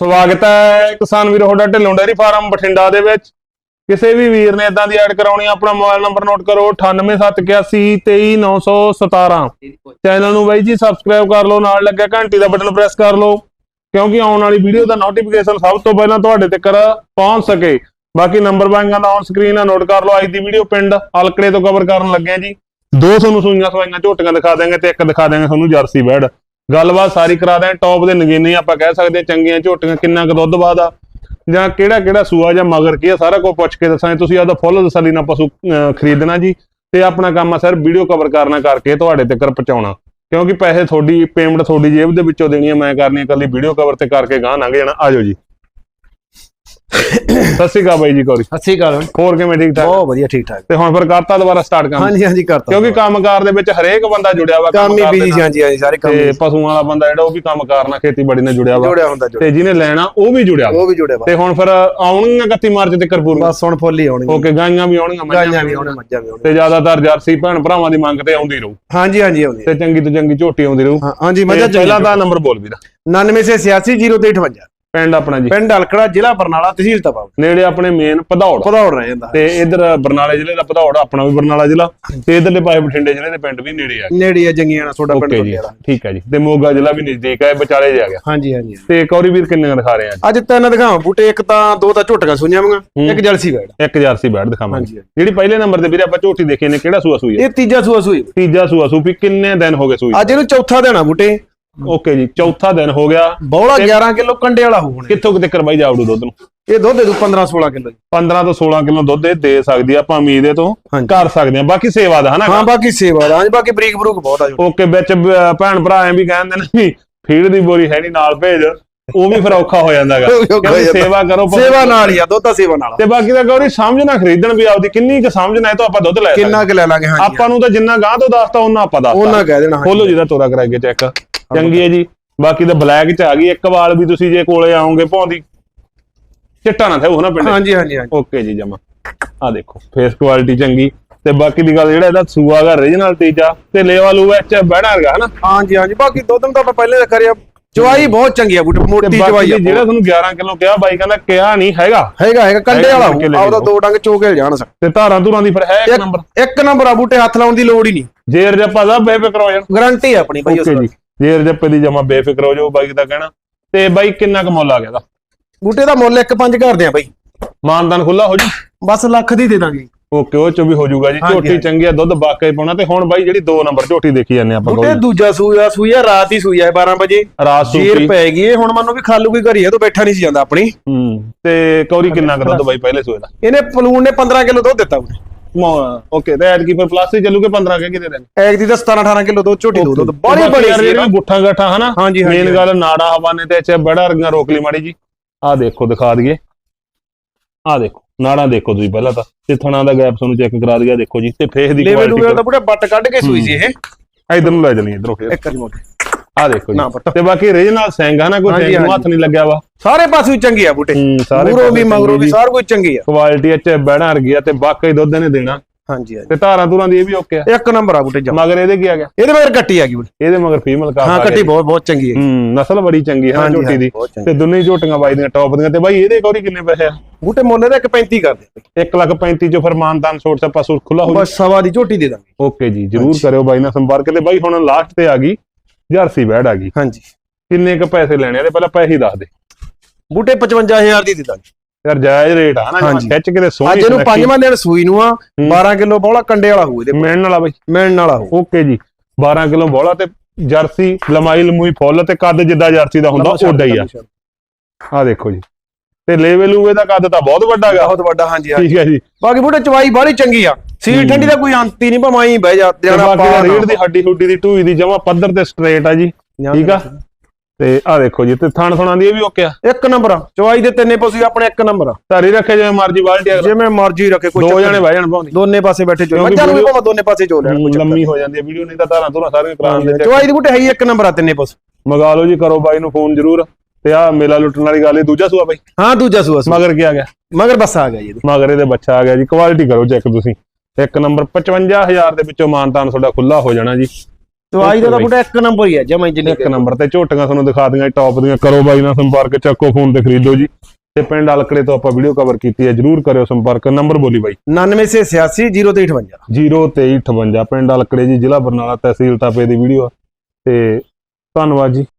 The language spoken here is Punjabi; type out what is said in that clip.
ਸਵਾਗਤ ਹੈ ਕਿਸਾਨ ਵੀਰ, ਤੁਹਾਡਾ ਢਿੱਲੋਂ ਡੇਅਰੀ ਫਾਰਮ ਬਠਿੰਡਾ ਦੇ ਵਿੱਚ। ਕਿਸੇ ਵੀ ਵੀਰ ਨੇ ਇਦਾਂ ਦੀ ਐਡ ਕਰਾਉਣੀ ਆਪਣਾ ਮੋਬਾਈਲ ਨੰਬਰ ਨੋਟ ਕਰੋ 9871823917 ਚੈਨਲ ਨੂੰ ਬਾਈ ਜੀ ਸਬਸਕ੍ਰਾਈਬ ਕਰ ਲਓ, ਨਾਲ ਲੱਗਿਆ ਘੰਟੀ ਦਾ ਬਟਨ ਪ੍ਰੈਸ ਕਰ ਲਓ, ਕਿਉਂਕਿ ਆਉਣ ਵਾਲੀ ਵੀਡੀਓ ਦਾ ਨੋਟੀਫਿਕੇਸ਼ਨ ਸਭ ਤੋਂ ਪਹਿਲਾਂ ਤੁਹਾਡੇ ਤੱਕ ਪਹੁੰਚ ਸਕੇ। ਬਾਕੀ ਨੰਬਰ ਬੈਂਕਾਂ ਦਾ ਔਨ ਸਕਰੀਨ ਆ ਨੋਟ ਕਰ ਲਓ, ਅੱਜ ਦੀ ਵੀਡੀਓ ਪਿੰਡ ਹਲਕੜੇ ਤੋਂ ਕਵਰ ਕਰਨ ਲੱਗੇ ਆ ਜੀ। ਦੋ ਤੁਹਾਨੂੰ ਸੂਈਆਂ ਸਵਾਈਆਂ ਝੋਟੀਆਂ ਦਿਖਾ ਦਾਂਗੇ ਤੇ ਇੱਕ ਦਿਖਾ ਦਾਂਗੇ ਤੁਹਾਨੂੰ ਜਰਸੀ ਬੈਡ। ਗੱਲਬਾਤ ਸਾਰੀ ਕਰਾ ਦਾਂ ਟੌਪ ਦੇ ਨਗੀਨੇ ਆਪਾਂ ਕਹਿ ਸਕਦੇ ਹਾਂ ਚੰਗੀਆਂ ਝੋਟੀਆਂ ਕਿੰਨਾ ਕੁ ਦੁੱਧ ਬਾਦ ਜਾਂ ਕਿਹੜਾ ਕਿਹੜਾ ਸੂਆ ਜਾਂ ਮਗਰ ਕੀ ਆ ਸਾਰਾ ਕੁਝ ਪੁੱਛ ਕੇ ਦੱਸਾਂਗੇ। ਤੁਸੀਂ ਆਪਦਾ ਫੁੱਲ ਤਸੱਲੀ ਨਾਲ ਪਸ਼ੂ ਅਹ, ਖਰੀਦਣਾ ਜੀ। ਤੇ ਆਪਣਾ ਕੰਮ ਆ ਸਰ ਵੀਡੀਓ ਕਵਰ ਕਰਨਾ ਕਰਕੇ ਤੁਹਾਡੇ ਤੱਕ ਪਹੁੰਚਾਉਣਾ। ਕਿਉਂਕਿ ਪੈਸੇ ਤੁਹਾਡੀ ਪੇਮੈਂਟ ਤੁਹਾਡੀ ਜੇਬ ਦੇ ਵਿੱਚੋਂ ਦੇਣੀ ਹੈ ਮੈਂ ਕਰਨੀ ਹੈ ਇਕੱਲੀ ਵੀਡੀਓ ਕਵਰ ਤੇ ਕਰਕੇ ਗਾਂ ਲੰਘ ਜਾਣਾ। ਆਜੋ ਜੀ। ਸਤਿ ਸ਼੍ਰੀ ਅਕਾਲ ਬਾਈ ਜੀ ਗੌਰੀ ਸਤਿ ਸ਼੍ਰੀ ਅਕਾਲ ਹੋਰ ਕਿਵੇਂ ਠੀਕ ਠਾਕ? ਬਹੁਤ ਵਧੀਆ ਠੀਕ ਠਾਕ। ਤੇ ਹੁਣ ਫਿਰ ਕਰਤਾ ਦੁਬਾਰਾ ਸਟਾਰਟ ਕੰਮ? ਹਾਂਜੀ ਹਾਂਜੀ ਕਰਤਾ ਕਿਉਂਕਿ ਕੰਮਕਾਰ ਦੇ ਵਿੱਚ ਹਰੇਕ ਬੰਦਾ ਜੁੜਿਆ ਵਾ ਕੰਮ ਹੀ ਕੰਮਕਾਰ ਦੇ ਬੀਜੀ ਨਾਲ। ਹਾਂਜੀ ਹਾਂਜੀ ਸਾਰੇ ਕੰਮ ਤੇ ਪਸ਼ੂਆਂ ਵਾਲਾ ਬੰਦਾ ਜਿਹੜਾ ਉਹ ਵੀ ਕੰਮ ਕਰਨਾ ਖੇਤੀਬਾੜੀ ਨਾਲ ਜੁੜਿਆ ਵਾ। ਜੁੜਿਆ ਹੁੰਦਾ ਤੇ ਜਿਹਨੇ ਲੈਣਾ ਉਹ ਵੀ ਜੁੜਿਆ। ਉਹ ਵੀ ਜੁੜਿਆ ਵਾ। ਤੇ ਹੁਣ ਫਿਰ ਆਉਣਗੀਆਂ 31 ਮਾਰਚ ਤੱਕ ਪੂਰੀਆਂ। ਬਸ ਹੁਣ ਫੁੱਲ ਹੀ ਆਉਣਗੇ ਓਕੇ ਗਾਈਆਂ ਵੀ ਆਉਣਗੀਆਂ ਮੱਝਾਂ ਵੀ ਆਉਣੇ ਮੱਝਾਂ ਵੀ ਆਉਣੇ ਤੇ ਜ਼ਿਆਦਾਤਰ ਜਰਸੀ ਭੈਣ ਭਰਾਵਾਂ ਦੀ ਮੰਗ ਤੇ ਆਉਂਦੀ ਰਹੂ। ਹਾਂਜੀ ਹਾਂਜੀ ਆਉਂਦੀ ਤੇ ਚੰਗੀ ਤੋਂ ਚੰਗੀ ਝੋਟੀ ਆਉਂਦੀ ਰਹੂ। ਹਾਂਜੀ ਮੱਝਾਂ ਪਹਿਲਾਂ ਤਾਂ ਨੰਬਰ ਬੋਲ ਵੀਰਾ। 99 ਸੇ 86 0358 ਪਿੰਡ ਆਪਣਾ ਜੀ। ਪਿੰਡ ਹਲਕੜਾ ਜ਼ਿਲ੍ਹਾ ਬਰਨਾਲਾ ਤਹਿਸੀਲ ਤਪਾ। ਨੇੜੇ ਆਪਣੇ ਮੇਨ ਪਧੌੜ ਪਧੌੜ ਰਹਿ ਜਾਂਦਾ। ਤੇ ਇਧਰ ਬਰਨਾਲੇ ਜ਼ਿਲ੍ਹੇ ਦਾ ਪਧੌੜ ਆਪਣਾ ਵੀ ਬਰਨਾਲਾ ਜ਼ਿਲ੍ਹਾ। ਤੇ ਇਧਰਲੇ ਪਾਸੇ ਬਠਿੰਡੇ ਜ਼ਿਲ੍ਹੇ ਦੇ ਪਿੰਡ ਵੀ ਨੇੜੇ ਆ। ਨੇੜੇ ਆ ਜੰਗੀਆਂ ਨਾਲ ਤੁਹਾਡਾ ਪਿੰਡ ਵਾਲਾ। ਠੀਕ ਹੈ ਜੀ। ਤੇ ਮੋਗਾ ਜ਼ਿਲ੍ਹਾ ਵੀ ਨਜ਼ਦੀਕ ਹੈ ਵਿਚਾਲੇ ਜੇ ਆ ਗਿਆ। ਹਾਂਜੀ ਹਾਂਜੀ ਤੇ ਕੌਰੀ ਵੀਰ ਕਿੰਨੇ ਦਿਖਾ ਰਹੇ ਆ ਅੱਜ ਤਿੰਨ ਦਿਖਾਵਾਂ ਬੂਟੇ ਇੱਕ ਤਾਂ ਦੋ ਤਾਂ ਝੋਟੀਆਂ ਸੁਈਆਂ ਵਾਂਗਾ ਇੱਕ ਜਲਸੀ ਬੈੜ ਇੱਕ ਜਰਸੀ ਬੈਠ ਦਿਖਾਵਾਂਗੇ। ਹਾਂਜੀ ਜਿਹੜੀ ਪਹਿਲੇ ਨੰਬਰ ਤੇ ਵੀਰੇ ਆਪਾਂ ਝੋਟੀ ਦੇਖੀ ਨੇ ਕਿਹੜਾ ਸੂਆ ਸੂਈ ਇਹ ਤੀਜਾ ਸੂਆ ਸੂਈ। ਤੀਜਾ ਸੂਆ ਸੂਪੀ ਕਿੰਨੇ ਦਿਨ ਹੋ ਗਏ ਸੂਈ? ਅੱਜ ਇਹਨੂੰ ਚੌਥਾ ਦੇਣਾ ਬੂਟੇ। ਓਕੇ ਜੀ ਚੌਥਾ ਦਿਨ ਹੋ ਗਿਆ ਬੌਲਾ 11 ਕਿਲੋ ਕੰਡੇ ਵਾਲਾ ਹੋਊ ਹੁਣ। ਇਹ। ਕਿੱਥੋਂ ਕਿਤੇ ਕਰਵਾਈ ਜਾਵੜੂ ਦੁੱਧ ਨੂੰ? ਇਹ ਦੁੱਧ ਦੇ ਦੂ 15 16 ਕਿਲੋ 15 ਤੋਂ 16 ਕਿਲੋ ਦੁੱਧ ਇਹ ਦੇ ਸਕਦੀ ਆ ਆਪਾਂ ਉਮੀਦ ਇਹ ਤੋਂ। ਕਰ ਸਕਦੇ ਆ। ਬਾਕੀ ਸੇਵਾ ਦਾ ਹਨਾ ਹਾਂ ਬਾਕੀ ਸੇਵਾ ਦਾ ਹਾਂਜੀ ਬਾਕੀ ਬਰੀਕ ਬਰੂਕ ਬਹੁਤ ਆ ਓਕੇ ਵਿੱਚ ਭੈਣ ਭਰਾ ਐ ਵੀ ਕਹਿੰਦੇ ਨੇ ਵੀ ਫੀਡ ਦੀ ਬੋਰੀ ਹੈ ਨਹੀਂ ਨਾਲ ਭੇਜ। ਉਹ ਵੀ ਫਿਰ ਔਖਾ ਹੋ ਜਾਂਦਾਗਾ। ਹੋ ਕਹਿੰਦੇ ਜਾਂਦਾ। ਸੇਵਾ ਕਰੋ ਸੇਵਾ ਨਾਲ ਹੀ ਆ ਦੁੱਧ ਤਾਂ ਸੇਵਾ ਨਾਲ। ਤੇ ਬਾਕੀ ਤਾਂ ਗੌਰੀ ਸਮਝਣਾ ਖਰੀਦਣ ਵੀ ਆਪਦੀ ਕਿੰਨੀ ਕੁ ਸਮਝਣਾ ਹੈ ਤਾਂ ਆਪਾਂ ਦੁੱਧ ਲੈ ਸਕਦੇ ਕਿੰਨਾ ਕੁ ਲੈ ਲਾਂਗੇ ਹਾਂਜੀ ਆਪਾਂ ਨੂੰ ਤਾਂ ਜਿੰਨਾ ਗਾਂ ਤੋਂ ਦੱਸਤਾ ਉਹਨਾਂ ਆਪਾਂ ਦੱਸਤਾ। ਉਹਨਾਂ ਕਹਿ ਦੇਣਾ। ਖੋਲੋ ਜਿਹਦਾ ਤੋਰਾ ਕਰਾਈਏ ਚੈੱਕ। ਚੰਗੀ ਹੈ ਜੀ। ਬਾਕੀ ਤਾਂ ਬਲੈਕ ਚ ਆ ਗਈ। ਇੱਕ ਵਾਲ ਵੀ ਤੁਸੀਂ ਜੇ ਕੋਲੇ ਆਓਗੇ ਭੌਂਦੀ ਚਿੱਟਾ ਨਾ ਥਾਉ ਨਾ ਪਿੰਡ ਹਾਂਜੀ ਹਾਂਜੀ ਹਾਂਜੀ। ਓਕੇ ਜੀ ਜਮਾ। ਆ ਦੇਖੋ ਫੇਸ ਕੁਆਲਿਟੀ ਚੰਗੀ। ਤੇ ਬਾਕੀ ਦੀ ਗੱਲ ਜਿਹੜਾ ਇਹਦਾ ਸੂਆ ਦਾ ਰੀਜਨਲ ਤੀਜਾ ਤੇ ਲੇਵਾ ਲੂ ਵਿੱਚ ਬਹਿਣਾ ਹੈਗਾ ਹਨਾ? ਹਾਂਜੀ ਹਾਂਜੀ। ਬਾਕੀ ਦੁੱਧ ਨੂੰ ਤਾਂ ਆਪਾਂ ਪਹਿਲੇ ਦਾ ਕਰਿਆ ਚਵਾਈ ਬਹੁਤ ਚੰਗੀ ਆ ਬੂਟੇ ਮੋਟੀ ਚਵਾਈ ਆ ਜਿਹੜਾ ਤੁਹਾਨੂੰ 11 ਕਿਲੋ ਕਿਹਾ ਬਾਈ ਕਹਿੰਦਾ ਕਿਹਾ ਨਹੀਂ ਹੈਗਾ। ਹੈਗਾ ਹੈਗਾ ਕੰਡੇ ਵਾਲਾ ਜਾਓ। ਦੋ ਡੰਗ ਚੋਕੇ ਜਾਣ ਸਕ ਤੇ ਧਾਰਾਂ ਧੁਰਾਂ ਦੀ ਫਿਰ ਹੈ ਇੱਕ ਨੰਬਰ? ਇੱਕ ਨੰਬਰ ਆ ਬੂਟੇ ਹੱਥ ਲਾਉਣ ਦੀ ਲੋੜ ਹੀ ਨਹੀਂ। ਜੇਰ ਜੱਪਾ ਦਾ ਬੇਫਿਕਰ ਹੋ ਜਾਣ। ਗਾਰੰਟੀ ਆ ਆਪਣੀ ਭਾਈ ਉਸ ਜੀ। ਜੇਰ ਜੱਪੇ ਦੀ ਜਮਾ ਬੇਫਿਕਰ ਹੋ ਜਾਓ ਬਾਈ ਦਾ ਕਹਿਣਾ। ਤੇ ਬਾਈ ਕਿੰਨਾ ਕੁ ਮੁੱਲ ਆ ਗਿਆ ਦਾ? ਬੂਟੇ ਦਾ ਮੁੱਲ ਇੱਕ ਪੰਜ ਕਰਦੇ ਆ ਬਾਈ। ਮਾਨਦਾਨ ਖੁੱਲਾ ਹੋ ਜੂ? ਬਸ ਲੱਖ ਦੀ ਦੇ ਦਾਂਗੇ। ਓਕੇ ਉਹ ਚ ਵੀ ਹੋ ਜਾਊਗਾ ਜੀ। ਝੋਟੀ। ਚੰਗੀ ਆ ਦੁੱਧ ਬਾਕੇ ਪਾਉਣਾ। ਤੇ ਹੁਣ ਬਾਈ ਜਿਹੜੀ 2 ਨੰਬਰ ਝੋਟੀ ਦੇਖੀ ਜਾਂਦੇ ਆਪਾਂ ਬੂਟੇ ਕੋਈ ਦੂਜਾ ਸੂਆ ਸੂਆ ਰਾਤ ਹੀ ਸੂਆ 12 ਵਜੇ। ਰਾਤ ਜੀਰ ਸੂਪੀ ਪੈ ਗਈ ਇਹ ਹੁਣ ਮੰਨੋ ਵੀ ਖਾਲੂ ਕੀ ਘਰੀ ਆ ਤੂੰ ਬੈਠਾ ਨਹੀਂ ਸੀ ਜਾਂਦਾ ਆਪਣੀ। ਹੂੰ ਤੇ ਕੌਰੀ ਕਿੰਨਾ ਕੁ ਦੁੱਧ ਬਾਈ ਪਹਿਲੇ ਸੂਏ ਦਾ? ਇਹਨੇ ਪਲੂਨ ਨੇ 15 ਕਿਲੋ ਦੁੱਧ ਦਿੱਤਾ ਬੂਟੇ ਓਕੇ ਤੇ ਐਡ ਕੀ ਫਿਰ ਪਲਾਸਟਿਕ ਚੱਲੂਗੇ 15 ਕੇ ਕਿਤੇ ਦੇਣ ਐਗ ਦੀ ਤਾਂ 17 18 ਕਿਲੋ ਦੁੱਧ ਝੋਟੀ ਦੁੱਧ ਦੁੱਧ। ਬੜੀ ਬੜੀ ਸੀ ਜਿਹੜੀ ਗੁੱਠਾ ਗੱਠਾ ਹਨਾ? ਹਾਂਜੀ, ਹਾਂਜੀ, ਮੇਨ ਗੱਲ ਨਾੜਾ ਹਵਾਨੇ ਤੇ ਅੱਛਾ ਬੜਾ ਰੰਗਾ ਰੋਕ ਲਈ ਮਾੜੀ ਜੀ। ਆਹ ਦੇਖੋ ਦਿਖਾ ਦਈਏ। ਆਹ ਦੇਖੋ ਨਾੜਾਂ ਦੇਖੋ ਤੁਸੀਂ ਪਹਿਲਾਂ ਤਾਂ। ਤੇ ਥਣਾ ਦਾ ਗੈਪ ਤੁਹਾਨੂੰ ਚੈੱਕ ਕਰਾ ਦਿਆ ਦੇਖੋ ਜੀ। ਤੇ ਫੇਸ ਦੀ ਲੈਵਲ ਕੁਆਲਿਟੀ ਦਾ ਬੂਟਾ ਬੱਟ ਕੱਢ ਕੇ ਸੂਈ ਸੀ ਇਹ। ਇਧਰ ਨੂੰ ਲੈ ਜਣੀ ਇਧਰੋਂ ਫੇਰ ਇੱਕ ਵਾਰੀ ਮੋਟੇ। ਆਹ ਦੇਖੋ ਨਾ ਜੀ ਪੱਟੋ। ਤੇ ਬਾਕੀ ਰੀਜਨਲ ਸਿੰਘ ਹਨਾ ਕੋਈ ਹਾਂਜੀ, ਸਿੰਘ ਨੂੰ ਹਾਂਜੀ। ਹੱਥ ਨਹੀਂ ਲੱਗਿਆ ਵਾ। ਸਾਰੇ ਪਾਸੇ ਚੰਗੀ ਆ ਬੂਟੇ। ਹੂੰ ਸਾਰੇ ਮੂਰੋ ਵੀ ਮਗਰੋ ਚੰਗੀ ਵੀ ਜੀ। ਸਾਰ ਕੁਝ ਚੰਗੀ ਆ। ਕੁਆਲਿਟੀ ਅੱਛਾ ਬਹਿਣਾ ਵਰਗੀ ਆ ਤੇ ਬਾਕੀ ਦੁੱਧ ਨੇ ਦੇਣਾ। ਹਾਂਜੀ ਹਾਂਜੀ। ਤੇ ਧਾਰਾਂ ਧੁਰਾਂ ਦੀ ਇਹ ਵੀ ਓਕੇ ਆ। ਇੱਕ ਨੰਬਰ ਆ ਬੂਟੇ ਜਮਾ ਮਗਰ ਇਹਦੇ ਕੀ ਆ ਗਿਆ? ਇਹਦੇ ਮਗਰ ਕੱਟੀ ਆ ਗਈ ਬੂਟੇ। ਇਹਦੇ ਮਗਰ ਫੀਮੇਲ ਕਾਫ ਹਾਂ ਕੱਟੀ ਬਹੁਤ ਬਹੁਤ ਚੰਗੀ ਹੈ ਹੂੰ ਨਸਲ ਬੜੀ ਚੰਗੀ ਹੈ ਨਾ ਹਾਂਜੀ, ਝੋਟੀ ਦੀ। ਬਹੁਤ ਚੰਗੀ। ਤੇ ਦੋਨੇ ਝੋਟੀਆਂ ਬਾਈ ਦੀਆਂ ਟੌਪ ਦੀਆਂ। ਤੇ ਬਾਈ ਇਹਦੇ ਕੋਰੀ ਕਿੰਨੇ ਪੈਸੇ ਆ? ਬੂਟੇ ਮੁੱਲ ਦਾ 1.35 ਕਰਦੇ 1 ਲੱਖ 35 ਚੋਂ ਫਿਰ ਮਾਨਦਾਨ ਛੋਟ ਸਾ ਪਾਸੋਂ ਖੁੱਲਾ ਹੋ ਬਸ ਸਵਾ ਦੀ ਝੋਟੀ ਦੇ ਦਾਂਗੇ। ਓਕੇ ਜੀ ਜਰੂਰ ਕਰਿਓ ਬਾਈ ਨਾਲ ਸੰਪਰਕ। ਤੇ ਬਾਈ ਹੁਣ ਲਾਸਟ ਤੇ ਆ ਗਈ। ਜਰਸੀ ਬੈੜ ਆ ਗਈ। ਹਾਂਜੀ। ਕਿੰਨੇ ਕ ਪੈਸੇ ਲੈਣੇ ਆ ਤੇ ਪਹਿਲਾਂ ਪੈਸੇ ਦੱਸ ਦੇ। ਬੂਟੇ 55000 ਦੀ ਦੇ ਦਾਂਗੇ ਯਾਰ ਜਾਇਜ਼ ਰੇਟ ਆ ਨਾ ਹਾਂਜੀ। ਖਿੱਚ ਕੇ ਤੇ ਸੋਹਣੀ ਅੱਜ ਇਹਨੂੰ ਸੁਨੱਖੀ। ਪੰਜਵਾਂ ਦਿਨ ਸੂਈ ਨੂੰ ਆ ਹੂੰ। 12 ਕਿਲੋ ਬੋਲਾ ਕੰਡੇ ਵਾਲਾ ਹੋਊ ਇਹਦੇ ਕੋਲ। ਮਿਲਣ ਵਾਲਾ ਬਾਈ। ਮਿਲਣ ਵਾਲਾ ਹੋਊ। ਓਕੇ ਜੀ। 12 ਕਿਲੋ ਬੋਲਾ ਤੇ ਜਰਸੀ ਲਮਾਈ ਲਮੂਈ ਫੁੱਲ ਤੇ ਕੱਦ ਜਿੱਦਾਂ ਜਰਸੀ ਦਾ ਹੁੰਦਾ ਓਡਾ ਹੀ ਆ। ਆ ਦੇਖੋ ਜੀ। ਤੇ ਲੈਵਲ ਉਹਦਾ ਦਾ ਕੱਦ ਤਾਂ ਬਹੁਤ ਵੱਡਾ ਹੈਗਾ ਬਹੁਤ ਵੱਡਾ ਹਾਂਜੀ ਹਾਂਜੀ। ਠੀਕ ਹੈ ਜੀ। ਬਾਕੀ ਬੂਟੇ ਚਵਾਈ ਬਾਹਲੀ ਚੰਗੀ ਆ। ਸੀਲ ਠੰਡੀ ਦਾ ਕੋਈ ਅੰਤ ਹੀ ਨਹੀਂ ਭਮਾਈ ਬਹਿ ਜਾ ਤੇ ਜਾਣਾ ਬਾਕੀ ਦਾ ਰੀੜ ਦੀ ਹੱਡੀ ਹੁੱਡੀ ਦੀ ਢੂਈ ਦੀ ਜਮਾ ਪੱਧਰ ਤੇ ਸਟ੍ਰੇਟ ਆ ਜੀ ਠੀਕ ਆ? ਤੇ ਆ ਦੇਖੋ ਜੀ ਤੇ ਥਣ ਥਣਾ ਦੀ ਇਹ ਵੀ ਓਕੇ ਆ? ਇੱਕ ਨੰਬਰ ਆ ਚਵਾਈ ਦੇ ਤਿੰਨੇ ਪਸ਼ੂ ਆਪਣੇ ਇੱਕ ਨੰਬਰ ਆ। ਧਾਰੀ ਰੱਖੇ ਜਿਵੇਂ ਮਰਜ਼ੀ ਬਾਲਟੀ ਅਗਲਾ ਜਿਵੇਂ ਮਰਜ਼ੀ ਰੱਖੇ ਕੋਈ ਦੋ ਜਣੇ। ਬਹਿ ਜਾਣ ਪਾਉਂਦੀ ਦੋਨੇ ਪਾਸੇ ਬੈਠੇ ਚੋ ਮੱਝਾਂ ਨੂੰ ਵੀ ਭਾਵੇਂ ਦੋਨੇ ਪਾਸੇ ਚੋ ਲੈਣ ਕੋਈ ਚੱਕਰ ਲੰਮੀ ਹੋ ਜਾਂਦੀ ਹੈ ਵੀਡੀਓ ਨਹੀਂ ਤਾਂ ਧਾਰਾਂ ਧੁਰਾਂ ਸਾਰੀਆਂ ਕਰਾਉਣ ਦੇ। ਚਵਾਈ ਦੀ ਬੂਟੇ ਹੈ ਹੀ ਇੱਕ ਨੰਬਰ ਆ ਤਿੰਨੇ ਪਸ਼ੂ। ਮਗਾ ਲਓ ਜੀ ਕਰੋ ਬਾਈ ਨੂੰ ਫੋਨ ਜ਼ਰੂਰ। ਤੇ ਆ ਮੇਲਾ ਲੁੱਟਣ ਵਾਲੀ ਗੱਲ ਇਹ ਦੂਜਾ ਸੂਆ ਬਾਈ? ਹਾਂ ਦੂਜਾ ਸੂਆ। ਮਗਰ ਕੀ ਆ ਗਿਆ? ਮਗਰ ਬੱਸ ਆ ਗਿਆ ਜੀ। ਮਗਰ ਇਹਦੇ ਬੱਚਾ ਆ ਗਿਆ ਜੀ ਕੁਆਲਿਟੀ ਕਰੋ ਚੈੱਕ ਤੁਸੀਂ। ਇੱਕ ਨੰਬਰ 55000 ਦੇ ਵਿੱਚੋਂ ਮਾਨਤਾਨ ਤੁਹਾਡਾ ਖੁੱਲਾ ਹੋ ਜਾਣਾ ਜੀ। ਦਵਾਈ ਦਾ। ਬੁੱਢਾ ਇੱਕ ਨੰਬਰ ਹੀ ਹੈ ਜਮਾਈ ਜਿੰਨੀ ਇੱਕ ਨੰਬਰ ਤੇ ਝੋਟੀਆਂ ਤੁਹਾਨੂੰ ਦਿਖਾ ਦਿਆਂ ਟੌਪ ਦੀਆਂ। ਕਰੋ ਬਾਈ ਨਾਲ ਸੰਪਰਕ ਚੱਕੋ ਫੋਨ ਤੇ ਖਰੀਦੋ ਜੀ। ਤੇ ਪਿੰਡ ਅਲਕੜੇ ਤੋਂ ਆਪਾਂ ਵੀਡੀਓ ਕਵਰ ਕੀਤੀ ਹੈ ਜਰੂਰ ਕਰਿਓ ਸੰਪਰਕ। ਨੰਬਰ ਬੋਲੀ ਬਾਈ। 9986 0358 02358 ਪਿੰਡ ਅਲਕੜੇ ਜੀ ਜ਼ਿਲ੍ਹਾ ਬਰਨਾਲਾ ਤਹਿਸੀਲ ਤਾਪੇ ਦੀ ਵੀਡੀਓ ਤੇ ਧੰਨਵਾਦ ਜੀ।